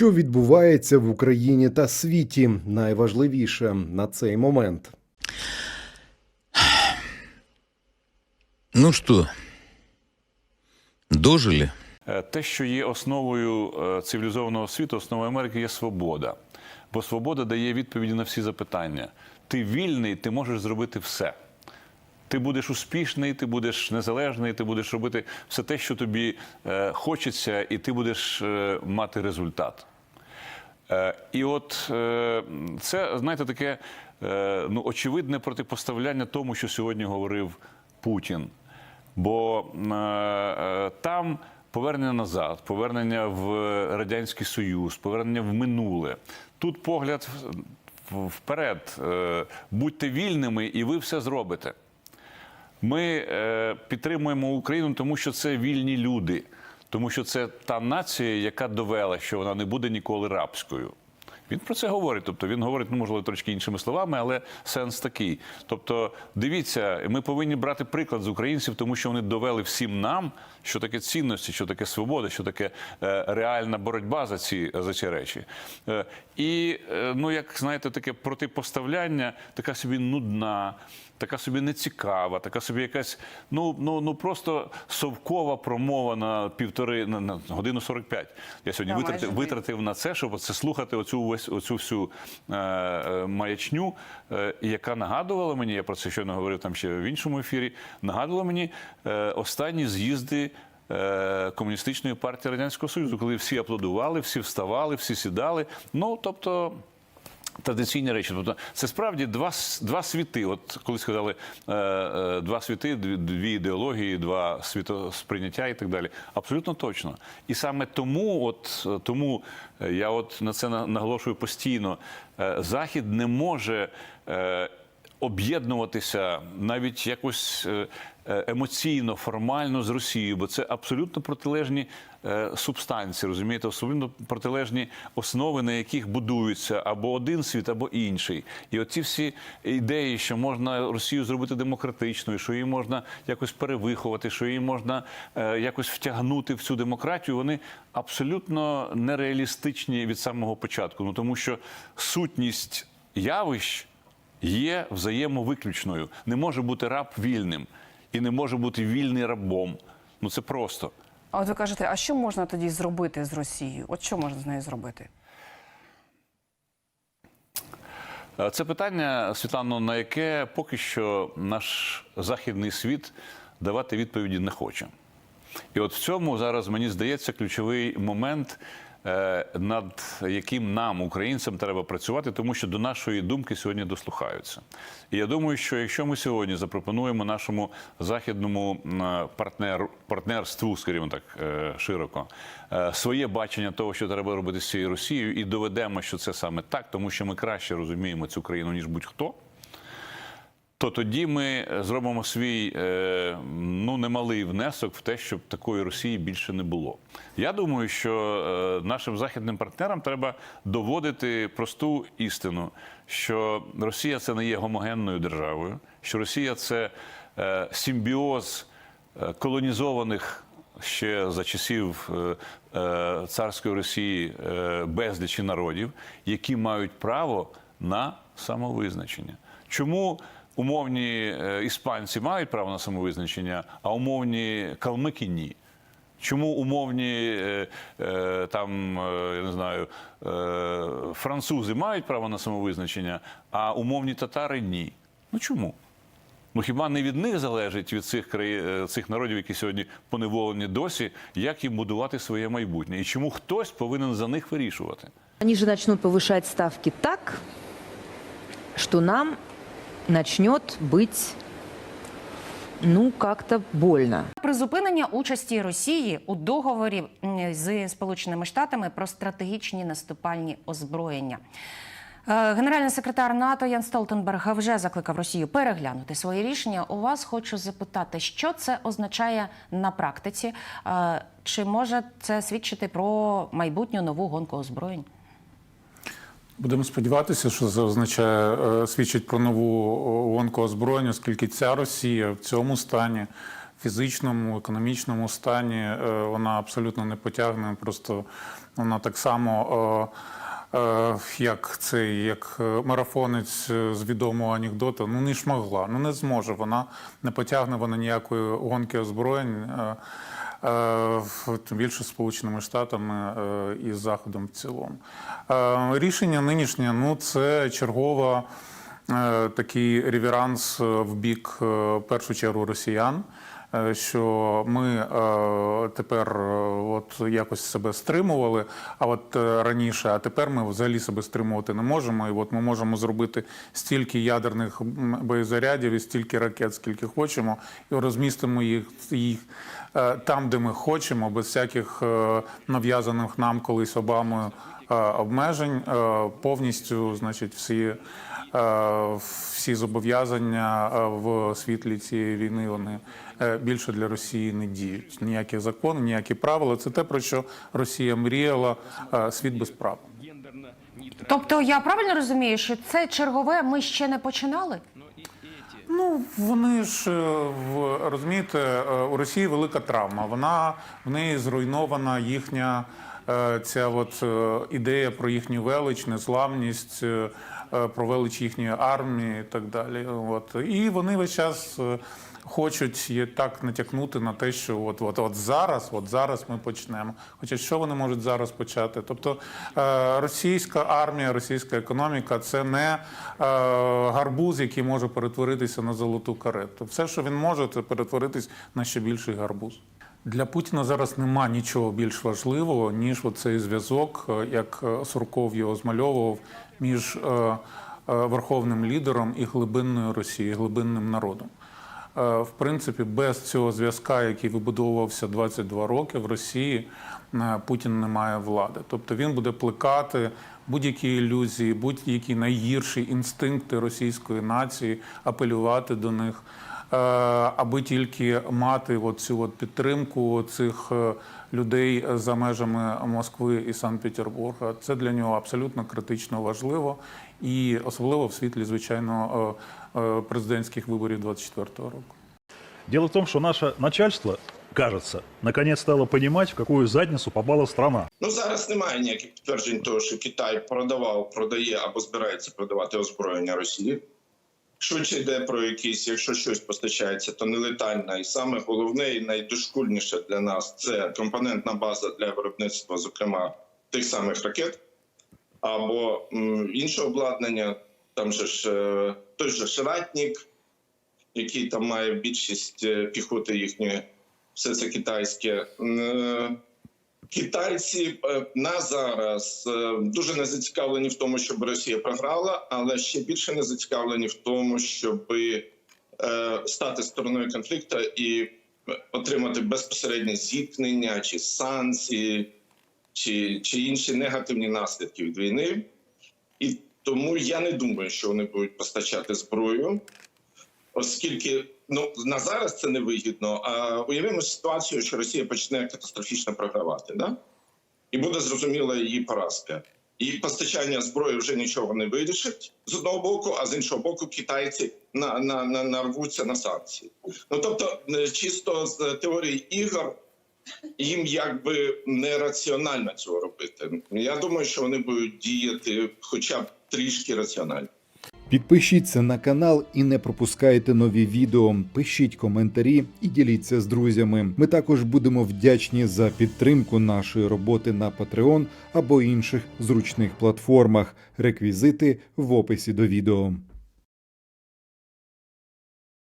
Що відбувається в Україні та світі? Найважливіше на цей момент. Ну что, дожили? Е, Те, що є основою е, цивілізованого світу, основою Америки, є свобода. Бо свобода дає відповіді на всі запитання. Ти вільний, ти можеш зробити все. Ти будеш успішний, ти будеш незалежний, ти будеш робити все те, що тобі е, хочеться, і ти будеш е, мати результат. Е, І от е, це, знаєте, таке е, ну, очевидне протипоставляння тому, що сьогодні говорив Путін. Бо там повернення назад, повернення в Радянський Союз, повернення в минуле. Тут погляд вперед. Будьте вільними, і ви все зробите. Ми підтримуємо Україну, тому що це вільні люди, тому що це та нація, яка довела, що вона не буде ніколи рабською. Він про це говорить. Тобто він говорить, ну можливо, трошки іншими словами, але сенс такий. Тобто, дивіться, ми повинні брати приклад з українців, тому що вони довели всім нам, що таке цінності, що таке свобода, що таке е, реальна боротьба за ці за ці речі. Е, і е, ну, як знаєте, таке протипоставляння, така собі нудна така собі нецікава, така собі якась ну ну ну просто совкова промова на півтори на, на годину 45. Я сьогодні Да, витратив, витратив на це, щоб це слухати оцю весь оцю всю е, е, маячню, е, яка нагадувала мені. Я про це щойно говорив там ще в іншому ефірі. Нагадувала мені е, останні з'їзди. е, Комуністичної партії радянського союзу, коли всі аплодували, всі вставали, всі сідали. Ну тобто Традиційні речі, тобто це справді два, два світи. От коли сказали е, е, два світи, дві, ідеології, два світосприйняття і так далі. Абсолютно точно. І саме тому, от е, тому я от на це наголошую постійно. Захід не може. Об'єднуватися навіть якось е, е, емоційно, формально з Росією, бо це абсолютно протилежні е, субстанції, розумієте, абсолютно протилежні основи, на яких будуються або один світ, або інший. І оці всі ідеї, що можна Росію зробити демократичною, що її можна якось перевиховати, що її можна якось втягнути в цю демократію, вони абсолютно нереалістичні від самого початку. Ну тому що сутність явищ є взаємовиключною. Не може бути раб вільним і не може бути вільний рабом. Ну це просто. А от ви кажете, а що можна тоді зробити з Росією? От що можна з нею зробити? Е, Це питання, Світлано, на яке поки що наш західний світ давати відповіді не хоче. І от в цьому зараз мені здається ключовий момент, над яким нам, українцям, треба працювати, тому що до нашої думки сьогодні дослухаються. І я думаю, що якщо ми сьогодні запропонуємо нашому західному м, партнеру, партнерству, скажімо так, е, широко, е, своє бачення того, що треба робити з цією Росією, і доведемо, що це саме так, тому що ми краще розуміємо цю країну, ніж будь-хто то тоді ми зробимо свій е, ну немалий внесок в те, щоб такої Росії більше не було. Я думаю, що е, нашим західним партнерам треба доводити просту істину, що Росія це не є гомогенною державою, що Росія це е, симбіоз е, колонізованих. Ще за часів е, е, царської Росії е, безлічі народів, які мають право на самовизначення. Чому умовні е, іспанці мають право на самовизначення, а умовні калмики ні? Чому умовні е, е, там, я не знаю, французи мають право на самовизначення, а умовні татари ні? Ну чому? Ну хіба не від них залежить від цих краї... цих народів, які сьогодні поневолені досі, як їм будувати своє майбутнє? І чому хтось повинен за них вирішувати? Они же начнут повышать ставки так, что нам начнет быть, ну, как-то больно. Призупинення участі Росії у договорі з Сполученими Штатами про стратегічні наступальні озброєння. Е, Генеральний секретар НАТО Ян Столтенберг вже закликав Росію переглянути своє рішення. У вас хочу запитати, що це означає на практиці? Е, Чи може це свідчити про майбутню нову гонку озброєнь? Будемо сподіватися, що це означає е, свідчить про нову гонку озброєння, оскільки ця Росія в цьому стані, фізичному, економічному стані е, вона абсолютно не потягне. Просто вона так само. е, е, Як цей, як е, марафонець е, з відомого анекдоту, ну не ж могла, ну не зможе. Вона не потягне вона ніякої гонки озброєнь, е, е, тим більше Сполученими Штатами е, і Заходом в цілому. Е, Рішення нинішнє ну це чергова е, такий реверанс е, в бік е, в першу чергу росіян. е, Що ми е, тепер е, от якось себе стримували, а от е, раніше, а тепер ми взагалі себе стримувати не можемо. І от ми можемо зробити стільки ядерних боєзарядів і стільки ракет, скільки хочемо, і розмістимо їх, їх е, там, де ми хочемо, без всяких е, нав'язаних нам колись Обамою е, обмежень, е, повністю, значить, всі. Е, Всі зобов'язання е, в світлі цієї війни вони е, більше для Росії не діють. Ніякі закони, ніякі правила. Це те, про що Росія мріяла е, світ без прав. Тобто я правильно розумію, що це чергове ми ще не починали? Ну вони ж е, розумієте, е, у Росії велика травма. Вона в неї зруйнована їхня е, ця от ідея про їхню велич, незламність, про велич їхньої армії і так далі. От і вони весь час. Хочуть так натякнути на те, що от, от, от зараз, от зараз ми почнемо. Хоча що вони можуть зараз почати? Тобто е, російська армія, російська економіка це не е, гарбуз, який може перетворитися на золоту карету. Все, що він може, це перетворитись на ще більший гарбуз. Для Путіна зараз нема нічого більш важливого, ніж цей зв'язок, е, як Сурков його змальовував, між верховним лідером і глибинною Росією, глибинним народом. Е, В принципі, без цього зв'язка, який вибудовувався 22 роки в Росії, е, Путін не має влади. Тобто він буде плекати будь-які ілюзії, будь-які найгірші інстинкти російської нації, апелювати до них, е, аби тільки мати цю от підтримку цих людей за межами Москви і Санкт-Петербурга. Це для нього абсолютно критично важливо, і особливо в світлі, звичайно, е, е, президентських виборів 24-го року. Дело в том, что наше начальство, кажется, наконец стало понимать, в какую задницу попала страна. Ну зараз немає ніяких підтверджень того, що Китай продавав, продає або збирається продавати озброєння Росії. Швидше йде про якісь, якщо щось постачається, то нелетальна. І саме головне і найдошкульніше для нас це компонентна база для виробництва, зокрема тих самих ракет або інше обладнання. Там же ж е, той же Шратнік, який там має більшість е, піхоти їхньої, все це китайське. Е, Китайці на зараз дуже не зацікавлені в тому, щоб Росія програла, але ще більше не зацікавлені в тому, щоб стати стороною конфлікту і отримати безпосереднє зіткнення чи санкції, чи, чи інші негативні наслідки від війни. І тому я не думаю, що вони будуть постачати зброю, оскільки ну на зараз це не вигідно. А уявимо ситуацію, що Росія почне катастрофічно програвати, да? і буде зрозуміла її поразка. І постачання зброї вже нічого не вирішить з одного боку, а з іншого боку, китайці на, на, на нарвуться на санкції. Ну тобто, е, чисто з теорії ігор їм якби нераціонально цього робити. Я думаю, що вони будуть діяти, хоча б трішки раціонально. Підпишіться на канал і не пропускайте нові відео. Пишіть коментарі і діліться з друзями. Ми також будемо вдячні за підтримку нашої роботи на Patreon або інших зручних платформах. Реквізити в описі до відео.